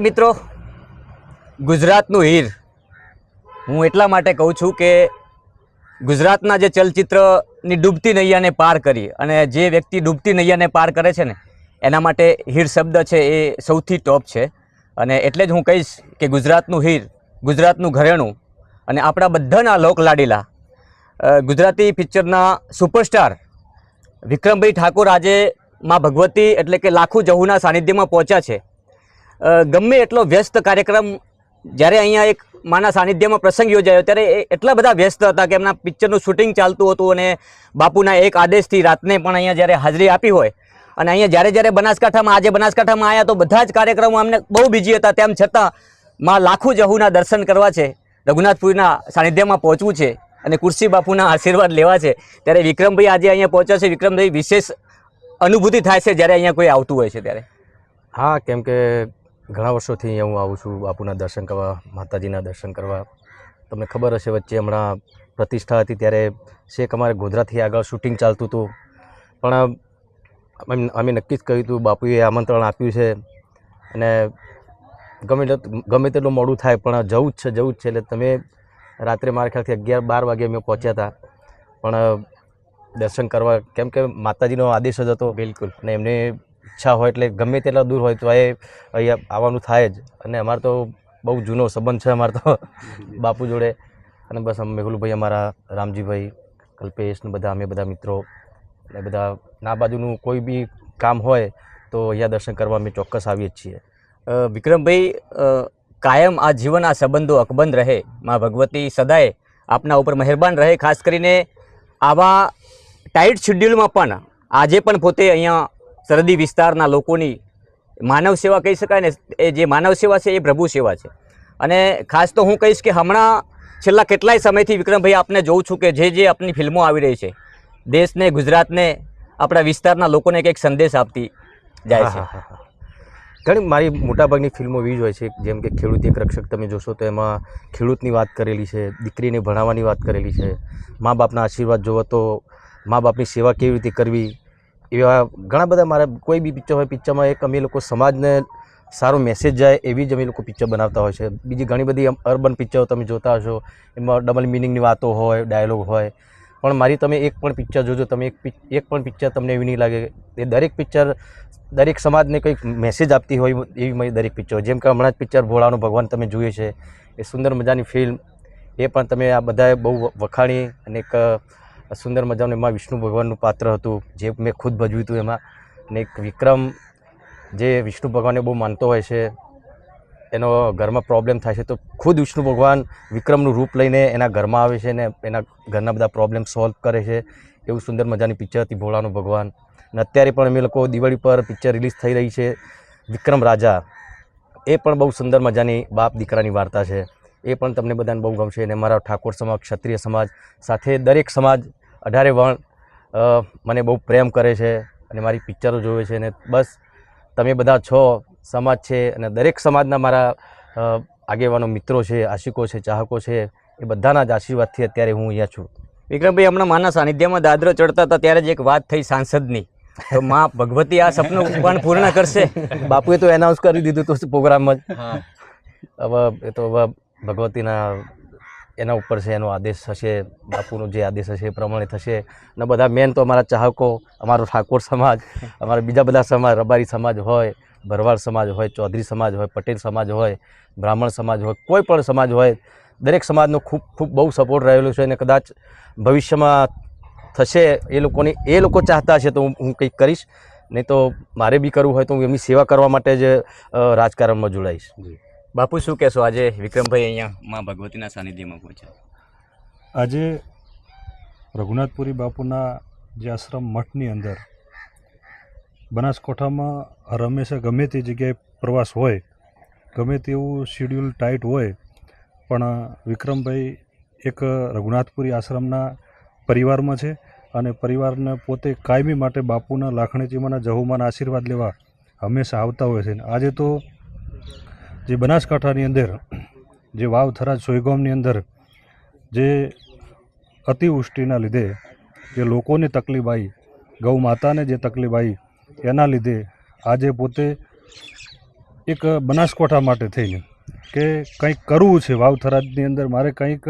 મિત્રો, ગુજરાતનું હીર. હું એટલા માટે કહું છું કે ગુજરાતના જે ચલચિત્રની ડૂબતી નૈયાને પાર કરી અને જે વ્યક્તિ ડૂબતી નૈયાને પાર કરે છે ને, એના માટે હીર શબ્દ છે એ સૌથી ટોપ છે. અને એટલે જ હું કહીશ કે ગુજરાતનું હીર, ગુજરાતનું ઘરેણું અને આપણા બધાના લોકલાડીલા લાડીલા ગુજરાતી પિક્ચરના સુપરસ્ટાર વિક્રમભાઈ ઠાકોર આજે માં ભગવતી એટલે કે લાખું જહુના સાનિધ્યમાં પહોંચ્યા છે. ગમે એટલો વ્યસ્ત કાર્યક્રમ, જ્યારે અહીંયા એક માના સાનિધ્યમાં પ્રસંગ યોજાયો, ત્યારે એ એટલા બધા વ્યસ્ત હતા કે એમના પિક્ચરનું શૂટિંગ ચાલતું હતું અને બાપુના એક આદેશથી રાતને પણ અહીંયા જ્યારે હાજરી આપી હોય અને અહીંયા જ્યારે જ્યારે બનાસકાંઠામાં, આજે બનાસકાંઠામાં આવ્યા તો બધા જ કાર્યક્રમો અમને બહુ બીજી હતા. તેમ છતાં માં લાખો જહુના દર્શન કરવા છે, રઘુનાથપુરીના સાનિધ્યમાં પહોંચવું છે અને કુર્સી બાપુના આશીર્વાદ લેવા છે. ત્યારે વિક્રમભાઈ આજે અહીંયા પહોંચ્યા છે. વિક્રમભાઈ, વિશેષ અનુભૂતિ થાય છે જ્યારે અહીંયા કોઈ આવતું હોય છે ત્યારે. હા, કેમ કે ઘણા વર્ષોથી અહીંયા હું આવું છું બાપુના દર્શન કરવા માતાજીના દર્શન કરવા. તમને ખબર હશે વચ્ચે હમણાં પ્રતિષ્ઠા હતી ત્યારે શેખ અમારે ગોધરાથી આગળ શૂટિંગ ચાલતું હતું. પણ અમે નક્કી જ કહ્યું હતું બાપુએ આમંત્રણ આપ્યું છે. અને ગમે ગમે તેટલું મોડું થાય પણ જવું જ છે જવું જ છે. એટલે તમે રાત્રે મારા ખ્યાલથી અગિયાર બાર વાગે અમે પહોંચ્યા હતા. પણ દર્શન કરવા કેમ કે માતાજીનો આદેશ જ હતો. બિલકુલ. અને એમને ઈચ્છા હોય એટલે ગમે તેટલા દૂર હોય તો એ અહીંયા આવવાનું થાય જ. અને અમારે તો બહુ જૂનો સંબંધ છે અમારે તો. બાપુ જોડે. અને બસ અમે મેહુલભાઈ અમારા રામજીભાઈ કલ્પેશ ને બધા અમે બધા મિત્રો. અને બધા ના બાજુનું કોઈ બી કામ હોય તો અહીંયા દર્શન કરવા અમે ચોક્કસ આવીએ જ છીએ. વિક્રમભાઈ કાયમ આ જીવન આ સંબંધો અકબંધ રહે. માં ભગવતી સદાય આપના ઉપર મહેરબાન રહે ખાસ કરીને આવા ટાઈટ શેડ્યુલમાં પણ. આજે પણ પોતે અહીંયા સરહદી વિસ્તારના લોકોની માનવ સેવા કહી શકાય ને એ જે માનવ સેવા છે એ પ્રભુ સેવા છે અને ખાસ તો હું કહીશ કે હમણાં છેલ્લા કેટલાય સમયથી વિક્રમભાઈ આપને જોઉં છું કે જે જે આપની ફિલ્મો આવી રહી છે દેશને ગુજરાતને આપણા વિસ્તારના લોકોને કંઈક સંદેશ આપતી જાય છે. ઘણી મારી મોટાભાગની ફિલ્મો એવી જ હોય છે જેમ કે ખેડૂત એક રક્ષક તમે જોશો તો એમાં ખેડૂતની વાત કરેલી છે દીકરીને ભણાવવાની વાત કરેલી છે મા બાપના આશીર્વાદ જોવો તો મા બાપની સેવા કેવી રીતે કરવી એવા ઘણા બધા મારા કોઈ બી પિક્ચર હોય પિક્ચરમાં એક અમે લોકો સમાજને સારો મેસેજ જાય એવી જ અમે લોકો પિક્ચર બનાવતા હોય છે. બીજી ઘણી બધી અર્બન પિક્ચરો તમે જોતા હશો, એમાં ડબલ મિનિંગની વાતો હોય ડાયલોગ હોય. પણ મારી તમે એક પણ પિક્ચર જોજો, તમે એક એક પણ પિક્ચર તમને એવી નહીં લાગે એ દરેક પિક્ચર દરેક સમાજને કંઈક મેસેજ આપતી હોય એવી મારી દરેક પિક્ચર જેમ કે હમણાં જ પિક્ચર ભોળાનો ભગવાન તમે જોઈએ છે. એ સુંદર મજાની ફિલ્મ એ પણ તમે આ બધાએ બહુ વખાણી અને એક સુંદર મજાનું એમાં વિષ્ણુ ભગવાનનું પાત્ર હતું, જે મેં ખુદ ભજવ્યું હતું એમાં. ને એક વિક્રમ, જે વિષ્ણુ ભગવાનને બહુ માનતો હોય છે, એનો ઘરમાં પ્રોબ્લેમ થાય છે, તો ખુદ વિષ્ણુ ભગવાન વિક્રમનું રૂપ લઈને એના ઘરમાં આવે છે ને એના ઘરના બધા પ્રોબ્લેમ સોલ્વ કરે છે. એવું સુંદર મજાની પિક્ચર હતી ભોળાનો ભગવાન. અને અત્યારે પણ અમે લોકો દિવાળી પર પિક્ચર રિલીઝ થઈ રહી છે, વિક્રમ રાજા. એ પણ બહુ સુંદર મજાની બાપ દીકરાની વાર્તા છે. એ પણ તમને બધાને બહુ ગમશે. અને મારા ઠાકોર સમાજ, ક્ષત્રિય સમાજ સાથે દરેક સમાજ અઢારે વણ મને બહુ પ્રેમ કરે છે અને મારી પિક્ચરો જોવે છે અને બસ તમે બધા છો સમાજ છે અને દરેક સમાજના મારા આગેવાનો મિત્રો છે આશિકો છે ચાહકો છે એ બધાના જ આશીર્વાદથી અત્યારે હું અહીંયા છું. વિક્રમભાઈ હમણાં માના સાનિધ્યમાં દાદરો ચડતા હતા ત્યારે જ એક વાત થઈ સાંસદની. તો માં ભગવતી આ સપનું પણ પૂર્ણ કરશે? બાપુએ તો એનાઉન્સ કરી દીધું હતું પ્રોગ્રામમાં જ. હવે એ તો ભગવતીના એના ઉપર છે, એનો આદેશ હશે, બાપુનો જે આદેશ હશે એ પ્રમાણે થશે. અને બધા મેન તો અમારા ચાહકો, અમારો ઠાકોર સમાજ, અમારા બીજા બધા સમાજ, રબારી સમાજ હોય, ભરવાડ સમાજ હોય, ચૌધરી સમાજ હોય, પટેલ સમાજ હોય, બ્રાહ્મણ સમાજ હોય, કોઈ પણ સમાજ હોય, દરેક સમાજનો ખૂબ ખૂબ બહુ સપોર્ટ રહેલો છે અને કદાચ ભવિષ્યમાં થશે એ લોકોની, એ લોકો ચાહતા હશે તો હું કંઈક કરીશ. નહીં તો મારે બી કરવું હોય તો હું એમની સેવા કરવા માટે જ રાજકારણમાં જોડાઈશ. બાપુ, શું કહેશો? આજે વિક્રમભાઈ અહીંયા માં ભગવતીના સાનિધ્યમાં પહોંચ્યા. આજે રઘુનાથપુરી બાપુના જે આશ્રમ મઠની અંદર બનાસકાંઠામાં હંમેશા ગમે તે જગ્યાએ પ્રવાસ હોય, ગમે તેવું શિડ્યુલ ટાઈટ હોય, પણ વિક્રમભાઈ એક રઘુનાથપુરી આશ્રમના પરિવારમાં છે અને પરિવારને પોતે કાયમી માટે બાપુના લાખણીજીમાંના જહુમાના આશીર્વાદ લેવા હંમેશા આવતા હોય છે. આજે તો જે બનાસકાંઠાની અંદર, જે વાવ થરાજ સોયગામની અંદર, જે અતિવૃષ્ટિના લીધે જે લોકોને તકલીફ આવી ગૌ માતાને જે તકલીફ આવી એના લીધે આજે પોતે એક બનાસકાંઠા માટે થઈને કે કંઈક કરવું છે વાવ થરાજની અંદર, મારે કંઈક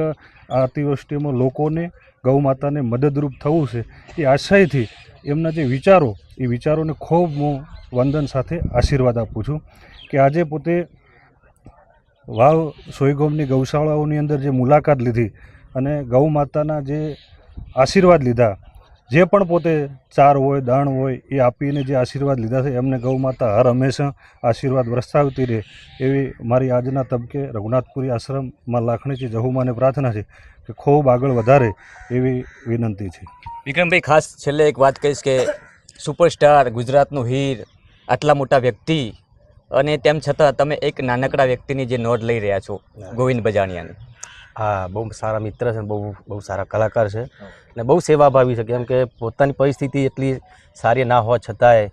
અતિવૃષ્ટિમાં લોકોને, ગૌ માતાને મદદરૂપ થવું છે, એ આશયથી એમના જે વિચારો, એ વિચારોને ખૂબ હું વંદન સાથે આશીર્વાદ આપું છું કે આજે પોતે વાવ સોયગોમની ગૌશાળાઓની અંદર જે મુલાકાત લીધી અને ગૌ માતાના જે આશીર્વાદ લીધા, જે પણ પોતે ચાર હોય, દાણ હોય, એ આપીને જે આશીર્વાદ લીધા છે, એમને ગૌ માતા હર હંમેશા આશીર્વાદ વરસાવતી રહે એવી મારી આજના તબકે રઘુનાથપુરી આશ્રમમાં લાખણીજી જહુમાને પ્રાર્થના છે કે ખૂબ આગળ વધારે એવી વિનંતી છે. વિક્રમભાઈ, ખાસ છેલ્લે એક વાત કહીશ કે સુપરસ્ટાર ગુજરાતનું હીર આટલા મોટા વ્યક્તિ અને તેમ છતાં તમે એક નાનકડા વ્યક્તિની જે નોંધ લઈ રહ્યા છો ગોવિંદ બજાણિયાની. હા બહુ સારા મિત્ર છે બહુ બહુ સારા કલાકાર છે. અને બહુ સેવાભાવી છે કેમ કે પોતાની પરિસ્થિતિ એટલી સારી ના હોવા છતાંય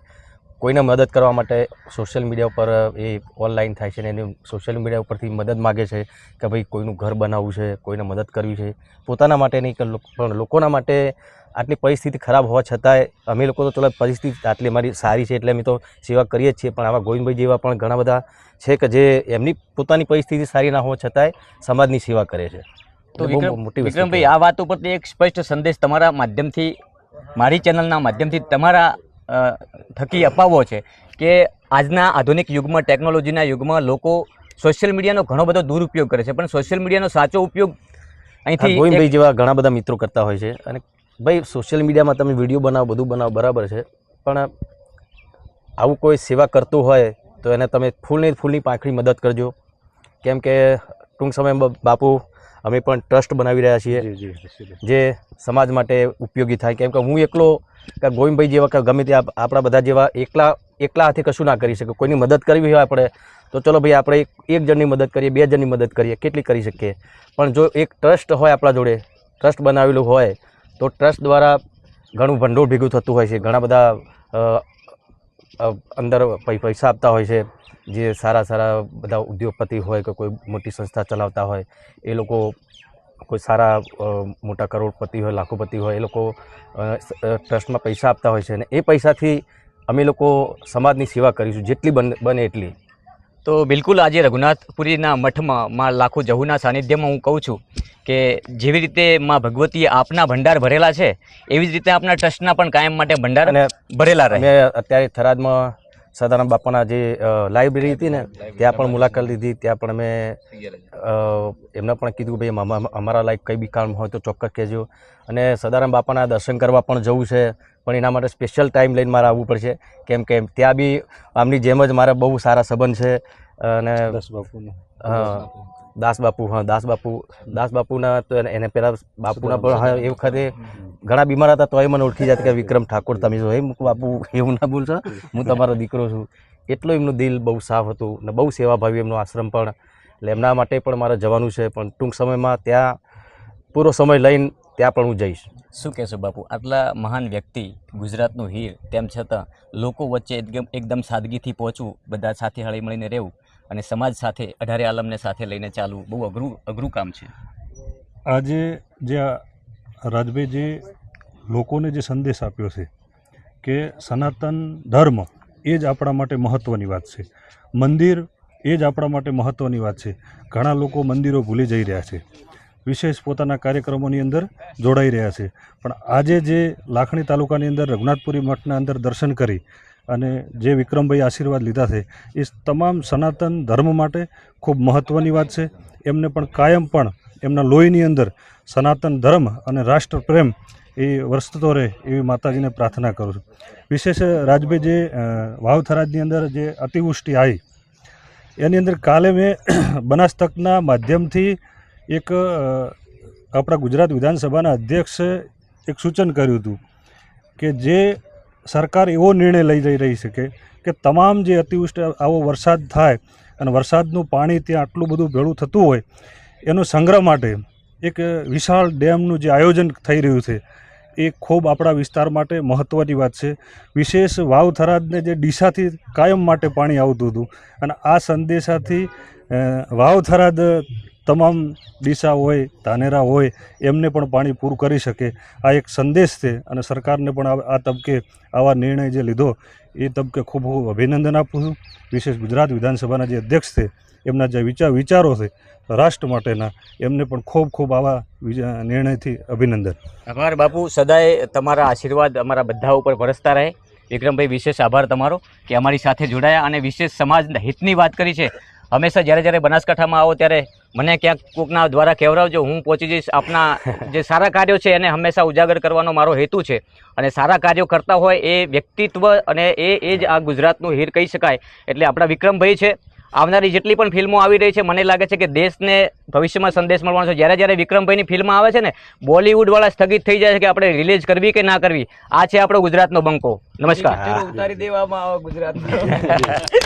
કોઈને મદદ કરવા માટે સોશિયલ મીડિયા ઉપર એ ઓનલાઈન થાય છે ને એને સોશિયલ મીડિયા ઉપરથી મદદ માગે છે કે ભાઈ કોઈનું ઘર બનાવવું છે કોઈને મદદ કરવી છે. પોતાના માટે નહીં પણ લોકોના માટે આટલી પરિસ્થિતિ ખરાબ હોવા છતાંય અમે લોકો તો ચલો પરિસ્થિતિ આટલી અમારી સારી છે એટલે અમે તો સેવા કરીએ જ છીએ. પણ આવા ગોવિંદભાઈ જેવા પણ ઘણા બધા છે કે જે એમની પોતાની પરિસ્થિતિ સારી ના હોવા છતાંય સમાજની સેવા કરે છે. તો વિક્રમ મોટી વિક્રમભાઈ આ વાત ઉપરથી એક સ્પષ્ટ સંદેશ તમારા માધ્યમથી મારી ચેનલના માધ્યમથી તમારા થકી અપાવવો છે કે આજના આધુનિક યુગમાં ટેકનોલોજીના યુગમાં લોકો સોશિયલ મીડિયાનો ઘણો બધો દુરુપયોગ કરે છે. પણ સોશિયલ મીડિયાનો સાચો ઉપયોગ અહીંથી ગોવિંદભાઈ જેવા ઘણા બધા મિત્રો કરતા હોય છે. અને ભાઈ સોશિયલ મીડિયામાં તમે વીડિયો બનાવો બધું બનાવો બરાબર છે. પણ આવું કોઈ સેવા કરતું હોય તો એને તમે ફૂલની ફૂલની પાંખડી મદદ કરજો. કેમ કે ટૂંક સમયમાં બાપુ અમે પણ ટ્રસ્ટ બનાવી રહ્યા છીએ જે સમાજ માટે ઉપયોગી થાય. કેમ કે હું એકલો કે ગોવિંદભાઈ જેવા કે ગમે તે આપ- આપણા બધા જેવા એકલા એકલા હાથે કશું ના કરી શકે. કોઈની મદદ કરવી હોય આપણે તો ચલો ભાઈ આપણે એક જણની મદદ કરીએ બે જણની મદદ કરીએ કેટલી કરી શકીએ? પણ જો એક ટ્રસ્ટ હોય આપણા જોડે ટ્રસ્ટ બનાવેલું હોય તો ટ્રસ્ટ દ્વારા ઘણું ભંડોળ ભેગું થતું હોય છે. ઘણા બધા અંદર પૈસા આપતા હોય છે, જે સારા સારા બધા ઉદ્યોગપતિ હોય કે કોઈ મોટી સંસ્થા ચલાવતા હોય, એ લોકો કોઈ સારા મોટા કરોડપતિ હોય, લાખોપતિ હોય, એ લોકો ટ્રસ્ટમાં પૈસા આપતા હોય છે અને એ પૈસાથી અમે લોકો સમાજની સેવા કરીશું, જેટલી બને એટલી. તો બિલકુલ આજે રઘુનાથપુરીના મઠમાં માં લાખો જહુના સાનિધ્યમાં હું કહું છું કે જેવી રીતે માં ભગવતીએ આપના ભંડાર ભરેલા છે એવી જ રીતે આપના ટ્રસ્ટના પણ કાયમ માટે ભંડાર ભરેલા રહે. અત્યારે થરાદમાં સદારામ બાપાના જે લાઇબ્રેરી હતી ને ત્યાં પણ મુલાકાત લીધી ત્યાં પણ અમે અ, એમને પણ કીધું કે ભાઈ અમારા લાયક કંઈ બી કામ હોય તો ચોક્કસ કહેજો. અને સદારામ બાપાના દર્શન કરવા પણ જવું છે પણ એના માટે સ્પેશિયલ ટાઈમ લઈને મારે આવવું પડશે. કેમ કે ત્યાં બી આમની જેમ જ મારા બહુ સારા સંબંધ છે અને હા, દાસ બાપુ હા દાસ બાપુ દાસ બાપુના તો એને- પહેલાં બાપુના પણ એ વખતે ઘણા બીમાર હતા તોય મને ઓળખી જાય કે વિક્રમ ઠાકોર તમે છો હે બાપુ એવું ના બોલશો. હું તમારો દીકરો છું. એટલું એમનું દિલ બહુ સાફ હતું ને બહુ સેવાભાવી એમનો આશ્રમ પણ. એટલે એમના માટે પણ મારે જવાનું છે પણ ટૂંક સમયમાં ત્યાં પૂરો સમય લઈને ત્યાં પણ હું જઈશ. શું કહેશો બાપુ? આટલા મહાન વ્યક્તિ ગુજરાતનું હીર તેમ છતાં લોકો વચ્ચે એકદમ એકદમ સાદગીથી પહોંચવું બધા સાથે હળી મળીને રહેવું અને સમાજ સાથે, અઢારે આલમને સાથે લઈને ચાલવું બહુ અઘરું અઘરું કામ છે. આજે જે રાજભાઈ જે લોકોને જે સંદેશ આપ્યો છે કે સનાતન ધર્મ એ જ આપણા માટે મહત્ત્વની વાત છે. મંદિર એ જ આપણા માટે મહત્ત્વની વાત છે. ઘણા લોકો મંદિરો ભૂલી જઈ રહ્યા છે. વિશેષ પોતાના કાર્યક્રમોની અંદર જોડાઈ રહ્યા છે. પણ આજે જે લાખણી તાલુકાની અંદર રઘુનાથપુરી મઠના અંદર દર્શન કરી અને જે વિક્રમભાઈ આશીર્વાદ લીધા છે, એ તમામ સનાતન ધર્મ માટે ખૂબ મહત્ત્વની વાત છે. એમને પણ કાયમ પણ એમના લોહીની અંદર સનાતન ધર્મ અને રાષ્ટ્ર પ્રેમ એ વર્ષતો રહે એવી માતાજીને પ્રાર્થના કરું છું. વિશેષ રાજભાઈ જે વાવથરાજની અંદર જે અતિવૃષ્ટિ આવી, એની અંદર કાલે મેં બનાસ તકના માધ્યમથી એક આપણા ગુજરાત વિધાનસભાના અધ્યક્ષે એક સૂચન કર્યું હતું કે જે સરકાર એવો નિર્ણય લઈ જઈ રહી છે કે તમામ જે અતિવૃષ્ટિ, આવો વરસાદ થાય અને વરસાદનું પાણી ત્યાં આટલું બધું ભેળું થતું હોય, એનો સંગ્રહ માટે એક વિશાળ ડેમનું જે આયોજન થઈ રહ્યું છે, એ ખૂબ આપણા વિસ્તાર માટે મહત્ત્વની વાત છે. વિશેષ વાવ થરાદને જે ડીસાથી કાયમ માટે પાણી આવતું હતું અને આ સંદેશાથી વાવ થરાદ તમામ ડીસા હોય, ધાનેરા હોય, એમને પણ પાણી પૂરું કરી શકે. આ એક સંદેશ છે અને સરકારને પણ આ તબકે આવા નિર્ણય જે લીધો, એ તબકે ખૂબ ખૂબ અભિનંદન આપું છું. વિશેષ ગુજરાત વિધાનસભાના જે અધ્યક્ષ છે, એમના જે વિચાર વિચારો છે, રાષ્ટ્ર માટેના, એમને પણ ખૂબ ખૂબ આવા નિર્ણયથી અભિનંદન. આભાર બાપુ. સદાય તમારા આશીર્વાદ અમારા બધા ઉપર વરસતા રહે. વિક્રમભાઈ, વિશેષ આભાર તમારો કે અમારી સાથે જોડાયા અને વિશેષ સમાજના હિતની વાત કરી છે. હંમેશા જ્યારે જ્યારે બનાસકાંઠામાં આવો ત્યારે મને ક્યાંક કોકના દ્વારા કહેવડાવજો હું પહોંચી જઈશ આપના જે સારા કાર્યો છે એને હંમેશા ઉજાગર કરવાનો મારો હેતુ છે. અને સારા કાર્યો કરતા હોય એ વ્યક્તિત્વ અને એ એ જ આ ગુજરાતનું હીર કહી શકાય. એટલે આપણા વિક્રમભાઈ છે આવનારી જેટલી પણ ફિલ્મો આવી રહી છે મને લાગે છે કે દેશને ભવિષ્યમાં સંદેશ મળવાનો છે. જ્યારે જ્યારે વિક્રમભાઈની ફિલ્મ આવે છે ને બોલિવૂડવાળા સ્થગિત થઈ જાય છે કે આપણે રિલીઝ કરવી કે ના કરવી આ છે આપણો ગુજરાતનો બંકો. નમસ્કાર. ઉતારી દેવામાં આવે ગુજરાત